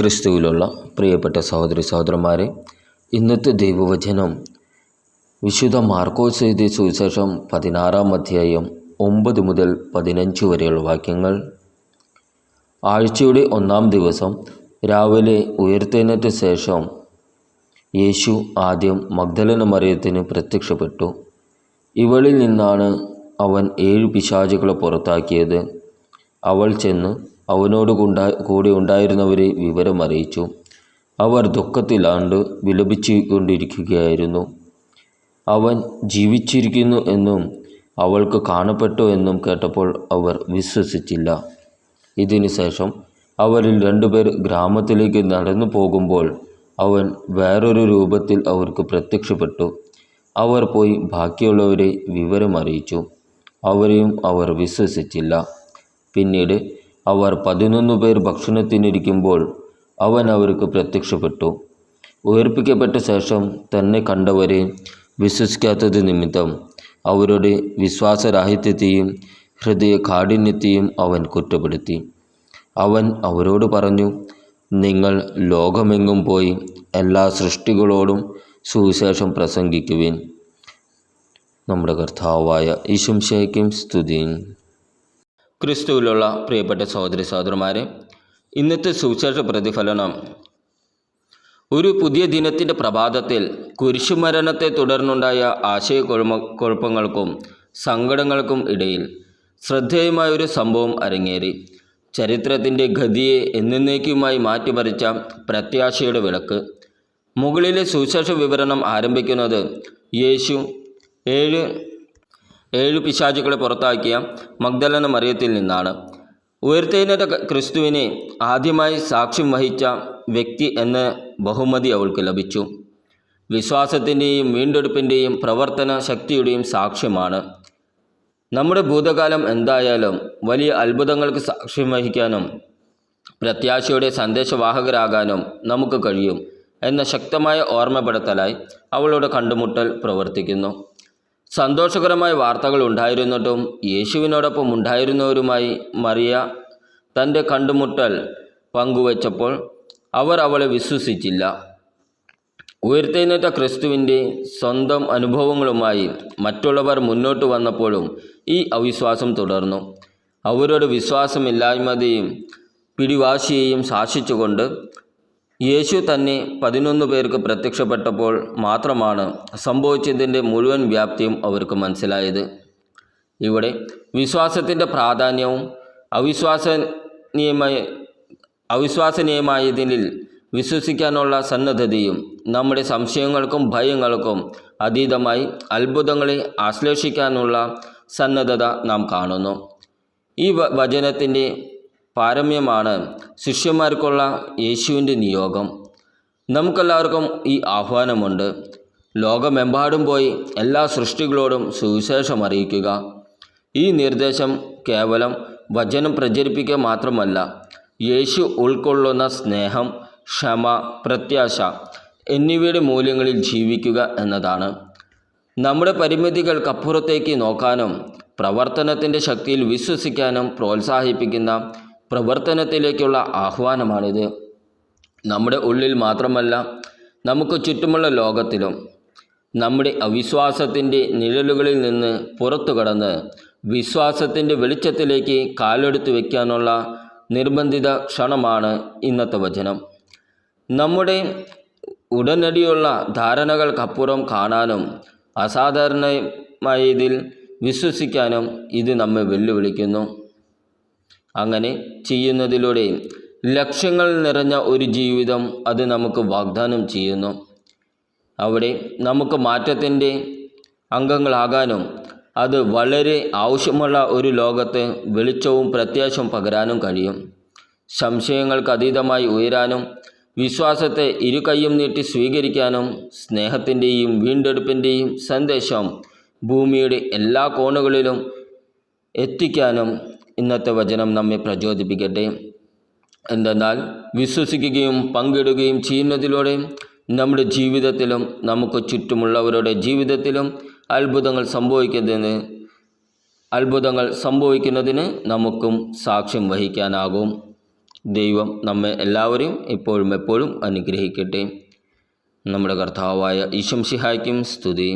ക്രിസ്തുവിലുള്ള പ്രിയപ്പെട്ട സഹോദരി സഹോദരന്മാരെ ഇന്നത്തെ ദൈവവചനം വിശുദ്ധ മാർക്കോസ് എഴുതിയ സുവിശേഷം പതിനാറാം അധ്യായം ഒമ്പത് മുതൽ പതിനഞ്ച് വരെയുള്ള വാക്യങ്ങൾ. ആഴ്ചയുടെ ഒന്നാം ദിവസം രാവിലെ ഉയർത്തെഴുന്നേറ്റ ശേഷം യേശു ആദ്യം മഗ്ദലന മറിയത്തിന് പ്രത്യക്ഷപ്പെട്ടു. ഇവളിൽ നിന്നാണ് അവൻ ഏഴ് പിശാചുകളെ പുറത്താക്കിയത്. അവൾ ചെന്ന് അവനോട് കൂടെ ഉണ്ടായിരുന്നവരെ വിവരം അറിയിച്ചു. അവർ ദുഃഖത്തിലാണ്ട് വിലപിച്ചു കൊണ്ടിരിക്കുകയായിരുന്നു അവൻ ജീവിച്ചിരിക്കുന്നു എന്നും അവൾക്ക് കാണപ്പെട്ടു എന്നും കേട്ടപ്പോൾ അവർ വിശ്വസിച്ചില്ല. ഇതിനു ശേഷം അവരിൽ രണ്ടുപേർ ഗ്രാമത്തിലേക്ക് നടന്നു പോകുമ്പോൾ അവൻ വേറൊരു രൂപത്തിൽ അവർക്ക് പ്രത്യക്ഷപ്പെട്ടു. അവർ പോയി ബാക്കിയുള്ളവരെ വിവരമറിയിച്ചു. അവരെയും അവർ വിശ്വസിച്ചില്ല. പിന്നീട് അവർ പതിനൊന്ന് പേർ ഭക്ഷണത്തിനിരിക്കുമ്പോൾ അവൻ അവർക്ക് പ്രത്യക്ഷപ്പെട്ടു. ഉയർപ്പിക്കപ്പെട്ട ശേഷം തന്നെ കണ്ടവരെ വിശ്വസിക്കാത്തത് നിമിത്തം അവരുടെ വിശ്വാസരാഹിത്യത്തെയും ഹൃദയ കാഠിന്യത്തെയും അവൻ കുറ്റപ്പെടുത്തി. അവൻ അവരോട് പറഞ്ഞു നിങ്ങൾ ലോകമെങ്ങും പോയി എല്ലാ സൃഷ്ടികളോടും സുവിശേഷം പ്രസംഗിക്കുവിൻ. നമ്മുടെ കർത്താവായ ഈശംശയ്ക്കും സ്തുതി ക്രിസ്തുവിലുള്ള പ്രിയപ്പെട്ട സഹോദരി സഹോദരന്മാരെ ഇന്നത്തെ സുവിശേഷ പ്രതിഫലനം. ഒരു പുതിയ ദിനത്തിന്റെ പ്രഭാതത്തിൽ കുരിശുമരണത്തെ തുടർന്നുണ്ടായ ആശയക്കുഴമ കുഴപ്പങ്ങൾക്കും സങ്കടങ്ങൾക്കും ഇടയിൽ ശ്രദ്ധേയമായ ഒരു സംഭവം അരങ്ങേറി. ചരിത്രത്തിന്റെ ഗതിയെ എന്നേക്കുമായി മാറ്റിമറിച്ച പ്രത്യാശയുടെ വിളക്ക്. മുകളിലെ സുവിശേഷ വിവരണം ആരംഭിക്കുന്നത് യേശു. ഏഴ് ഏഴ് പിശാചുക്കളെ പുറത്താക്കിയ മഗ്ദലന മറിയത്തിൽ നിന്നാണ്. ഉയർത്തെഴുന്നേറ്റ ക്രിസ്തുവിനെ ആദ്യമായി സാക്ഷ്യം വഹിച്ച വ്യക്തി എന്ന ബഹുമതി അവൾക്ക് ലഭിച്ചു. വിശ്വാസത്തിന്റെയും വീണ്ടെടുപ്പിന്റെയും പ്രവർത്തന ശക്തിയുടെയും സാക്ഷ്യമാണ്. നമ്മുടെ ഭൂതകാലം എന്തായാലും വലിയ അത്ഭുതങ്ങൾക്ക് സാക്ഷ്യം വഹിക്കാനും പ്രത്യാശയുടെ സന്ദേശവാഹകരാകാനും നമുക്ക് കഴിയും എന്ന ശക്തമായ ഓർമ്മപ്പെടുത്തലായി അവളുടെ കണ്ടുമുട്ടൽ പ്രവർത്തിക്കുന്നു. സന്തോഷകരമായ വാർത്തകൾ ഉണ്ടായിരുന്നിട്ടും യേശുവിനോടൊപ്പം ഉണ്ടായിരുന്നവരുമായി മറിയ തന്റെ കണ്ടുമുട്ടൽ പങ്കുവച്ചപ്പോൾ അവർ അവളെ വിശ്വസിച്ചില്ല. ഉയർത്തെഴുന്നേറ്റ ക്രിസ്തുവിന്റെ സ്വന്തം അനുഭവങ്ങളുമായി മറ്റുള്ളവർ മുന്നോട്ട് വന്നപ്പോഴും ഈ അവിശ്വാസം തുടർന്നു. അവരുടെ വിശ്വാസമില്ലായ്മതയും പിടിവാശിയെയും ശാസിച്ചുകൊണ്ട് യേശു തന്നെ പതിനൊന്ന് പേർക്ക് പ്രത്യക്ഷപ്പെട്ടപ്പോൾ മാത്രമാണ് സംഭവിച്ചതിന്റെ മുഴുവൻ വ്യാപ്തിയും അവർക്ക് മനസ്സിലായത്. ഇവിടെ വിശ്വാസത്തിന്റെ പ്രാധാന്യവും അവിശ്വാസനീയമായ അവിശ്വാസനീയമായതിൽ വിശ്വസിക്കാനുള്ള സന്നദ്ധതയും നമ്മുടെ സംശയങ്ങൾക്കും ഭയങ്ങൾക്കും അതീതമായി അത്ഭുതങ്ങളെ ആശ്ലേഷിക്കാനുള്ള സന്നദ്ധത നാം കാണുന്നു. ഈ വചനത്തിന്റെ പാരമ്യമാണ് ശിഷ്യന്മാർക്കുള്ള യേശുവിന്റെ നിയോഗം. നമുക്കെല്ലാവർക്കും ഈ ആഹ്വാനമുണ്ട്. ലോകമെമ്പാടും പോയി എല്ലാ സൃഷ്ടികളോടും സുവിശേഷം അറിയിക്കുക. ഈ നിർദ്ദേശം കേവലം വചനം പ്രചരിപ്പിക്കുക മാത്രമല്ല യേശു ഉൾക്കൊള്ളുന്ന സ്നേഹം ക്ഷമ പ്രത്യാശ എന്നിവയുടെ മൂല്യങ്ങളിൽ ജീവിക്കുക എന്നതാണ്. നമ്മുടെ പരിമിതികൾക്കപ്പുറത്തേക്ക് നോക്കാനും പ്രവർത്തനത്തിന്റെ ശക്തിയിൽ വിശ്വസിക്കാനും പ്രോത്സാഹിപ്പിക്കുന്ന പ്രവർത്തനത്തിലേക്കുള്ള ആഹ്വാനമാണിത്. നമ്മുടെ ഉള്ളിൽ മാത്രമല്ല നമുക്ക് ചുറ്റുമുള്ള ലോകത്തിലും നമ്മുടെ അവിശ്വാസത്തിന്റെ നിഴലുകളിൽ നിന്ന് പുറത്തു കടന്ന് വിശ്വാസത്തിന്റെ വെളിച്ചത്തിലേക്ക് കാലെടുത്ത് വയ്ക്കാനുള്ള നിർബന്ധിത ക്ഷണമാണ് ഇന്നത്തെ വചനം. നമ്മുടെ ഉടനടിയുള്ള ധാരണകൾക്കപ്പുറം കാണാനും അസാധാരണമായതിൽ വിശ്വസിക്കാനും ഇത് നമ്മെ വെല്ലുവിളിക്കുന്നു. അങ്ങനെ ചെയ്യുന്നതിലൂടെ ലക്ഷ്യങ്ങൾ നിറഞ്ഞ ഒരു ജീവിതം അത് നമുക്ക് വാഗ്ദാനം ചെയ്യുന്നു. അവിടെ നമുക്ക് മാറ്റത്തിന്റെ അംഗങ്ങളാകാനും അത് വളരെ ആവശ്യമുള്ള ഒരു ലോകത്ത് വെളിച്ചവും പ്രത്യാശവും പകരാനും കഴിയും. സംശയങ്ങൾക്ക് അതീതമായി ഉയരാനും വിശ്വാസത്തെ ഇരുകൈയും നീട്ടി സ്വീകരിക്കാനും സ്നേഹത്തിന്റെയും വീണ്ടെടുപ്പിന്റെയും സന്ദേശം ഭൂമിയുടെ എല്ലാ കോണുകളിലും എത്തിക്കാനും ഇന്നത്തെ വചനം നമ്മെ പ്രചോദിപ്പിക്കട്ടെ. എന്തെന്നാൽ വിശ്വസിക്കുകയും പങ്കിടുകയും ചെയ്യുന്നതിലൂടെ നമ്മുടെ ജീവിതത്തിലും നമുക്ക് ചുറ്റുമുള്ളവരുടെ ജീവിതത്തിലും അത്ഭുതങ്ങൾ സംഭവിക്കുന്നതിന് അത്ഭുതങ്ങൾ സംഭവിക്കുന്നതിന് നമുക്കും സാക്ഷ്യം വഹിക്കാനാകും. ദൈവം നമ്മെ എല്ലാവരെയും എപ്പോഴും എപ്പോഴും അനുഗ്രഹിക്കട്ടെ. നമ്മുടെ കർത്താവായ ഈശംസിഹായ്ക്കും സ്തുതി.